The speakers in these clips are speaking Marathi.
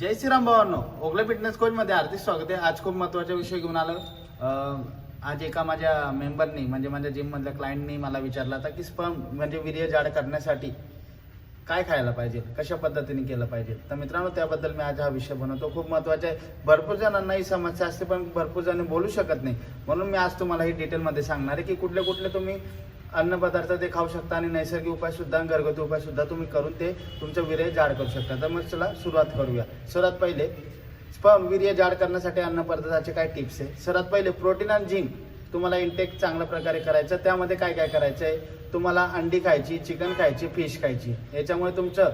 जय श्रीराम भावांनो ओगले फिटनेस कोच मध्ये हार्दिक स्वागत आहे. आज खूप महत्त्वाचा विषय घेऊन आलो आज एका माझ्या मेंबरनी म्हणजे माझ्या जिम मधल्या क्लायंटनी मला विचारला होता की स्पर्म म्हणजे वीर्य जाड करण्यासाठी काय खायला पाहिजे? कशा पद्धतीने केलं पाहिजे? तर मित्रांनो त्याबद्दल मी आज हा विषय बनवतो. खूप महत्त्वाचा आहे. भरपूर जणांना ही समस्या असते पण भरपूर जण बोलू शकत नाही. म्हणून मी आज तुम्हाला ही डिटेलमध्ये सांगणार आहे की कुठले कुठले तुम्ही अन्नपदार्थ ते खाऊ शकता आणि नैसर्गिक उपाय सुद्धा आणि घरगुती उपाय सुद्धा तुम्ही करून ते तुमचं वीर्य जाड करू शकता. तर मग चला सुरुवात करूया. सर्वात पहिले स्पर्म वीर्य जाड करण्यासाठी अन्नपदार्थाचे काय टिप्स आहे? सर्वात पहिले प्रोटीन आणि झिंक तुम्हाला इंटेक चांगल्या प्रकारे करायचं. त्यामध्ये काय काय करायचं आहे? तुम्हाला अंडी खायची चिकन खायची फिश खायची. याच्यामुळे तुमचं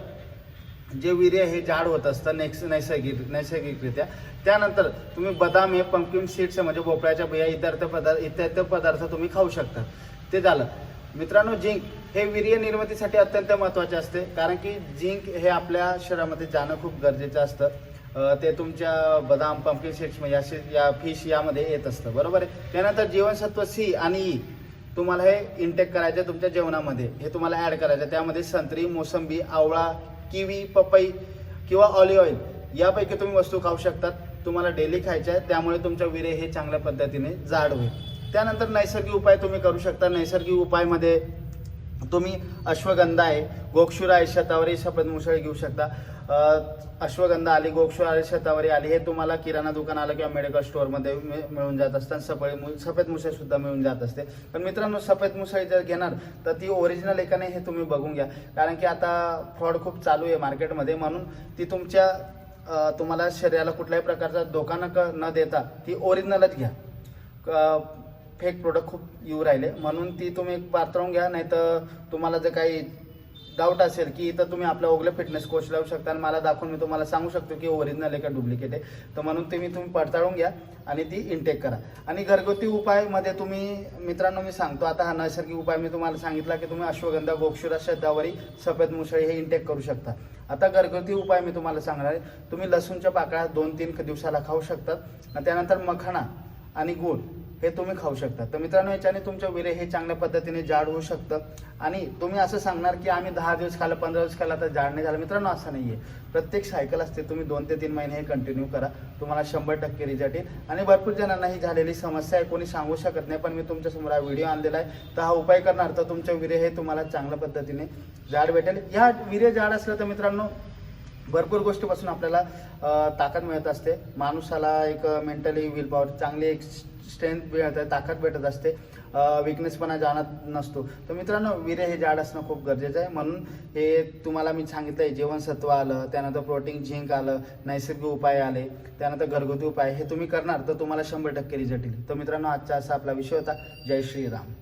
जे वीर्य हे जाड होत असतं नेक्स्ट नैसर्गिक नैसर्गिकरित्या. त्यानंतर तुम्ही बदाम हे पंपकिन सीड्स म्हणजे भोपळ्याच्या बिया इतर पदार्थ इत्यादी पदार्थ तुम्ही खाऊ शकता. ते झालं. मित्रांनो झिंक हे वीर्य निर्मितीसाठी अत्यंत महत्त्वाचे असते कारण की झिंक हे आपल्या शरीरामध्ये जाणं खूप गरजेचं असतं. ते तुमच्या बदाम पंपकिन सीड्स या या फिश यामध्ये येत असतं बरोबर आहे? त्यानंतर जीवनसत्व सी आणि ई तुम्हाला हे इंटेक करायचं आहे तुमच्या जेवणामध्ये हे तुम्हाला ॲड करायचं. आहे. त्यामध्ये संत्री मोसंबी आवळा किवी पपई किंवा ऑलिव्ह ऑइल यापैकी तुम्ही वस्तू खाऊ शकतात. तुम्हाला डेली खायच्या आहे त्यामुळे तुमचं विरे हे चांगल्या पद्धतीने जाड होईल. त्यानंतर नैसर्गिक उपाय तुम्ही करू शकता. नैसर्गिक उपायमध्ये तुम्ही अश्वगंधा आहे गोक्षुरा आहे शतावरी सफेद मुसळ घेऊ शकता. अश्वगंधा आली गोक्षुरा आली शतावरी आली हे तुम्हाला किराणा दुकान आलं किंवा मेडिकल स्टोअरमध्ये मिळून जात असतात सफळी सफेद मुसळ सुद्धा मिळून जात असते. पण मित्रांनो सफेद मुसळ जर घेणार तर ती ओरिजिनल एकाने हे तुम्ही बघून घ्या. कारण की आता फ्रॉड खूप चालू आहे मार्केटमध्ये म्हणून ती तुमच्या तुम्हाला शरीराला कुठल्याही प्रकारचा धोका न क- न देता ती ओरिजिनलच घ्या. फेक प्रोडक्ट खूप येऊ राहिले. म्हणून ती तुम्ही पात्रवून घ्या नाही तर तुम्हाला जर काही डाऊट असेल की इथं तुम्ही आपल्या ओगले फिटनेस कोच लावू शकता आणि मला दाखवून मी तुम्हाला सांगू शकतो की ओरिजिनल आहे का डुप्लिकेट आहे. तर म्हणून तुम्ही तुम्ही पडताळून घ्या आणि ती इनटेक करा. आणि घरगुती उपायमध्ये तुम्ही मित्रांनो मी सांगतो आता हा नैसर्गिक उपाय मी तुम्हाला सांगितला की तुम्ही अश्वगंधा गोक्षुरा शदावरी सफेद मुसळी हे इनटेक करू शकता. आता घरगुती उपाय मी तुम्हाला सांगणार आहे. तुम्ही लसूणच्या पाकळ्या दोन तीन दिवसाला खाऊ शकतात आणि त्यानंतर मखाणा आणि गूळ. हे तुम्ही खाऊ शकता. तर मित्रांनो याच्याने तुमचं विरे हे चांगल्या पद्धतीने जाड होऊ शकतं. आणि तुम्ही असं सांगणार की आम्ही दहा दिवस खाल्लं पंधरा दिवस खाल्ला तर जाड नाही झालं. मित्रांनो असं नाही आहे प्रत्येक सायकल असते तुम्ही दोन ते तीन महिने हे कंटिन्यू करा. तुम्हाला शंभर टक्के रिझल्ट येईल. आणि भरपूर जणांना ही झालेली समस्या आहे कोणी सांगू शकत नाही पण मी तुमच्यासमोर हा व्हिडिओ आणलेला आहे. तर हा उपाय करणार तर तुमचं विरे हे तुम्हाला चांगल्या पद्धतीने जाड भेटेल. ह्या विरे जाड असलं तर मित्रांनो भरपूर गोष्टीपासून आपल्याला ताकद मिळत असते. माणूसाला एक मेंटली विल पॉवर चांगली एक स्ट्रेंथ भेटत आहे ताकद भेटत असते विकनेसपणा जाणत नसतो. तर मित्रांनो विरे हे जाड असणं खूप गरजेचं आहे. म्हणून हे तुम्हाला मी सांगितलं आहे जीवनसत्व आलं त्यानंतर प्रोटीन झिंक आलं नैसर्गिक उपाय आले त्यानंतर घरगुती उपाय हे तुम्ही करणार तर तुम्हाला शंभर टक्के रिझल्ट येईल. तर मित्रांनो आजचा असा आपला विषय होता. जय श्रीराम.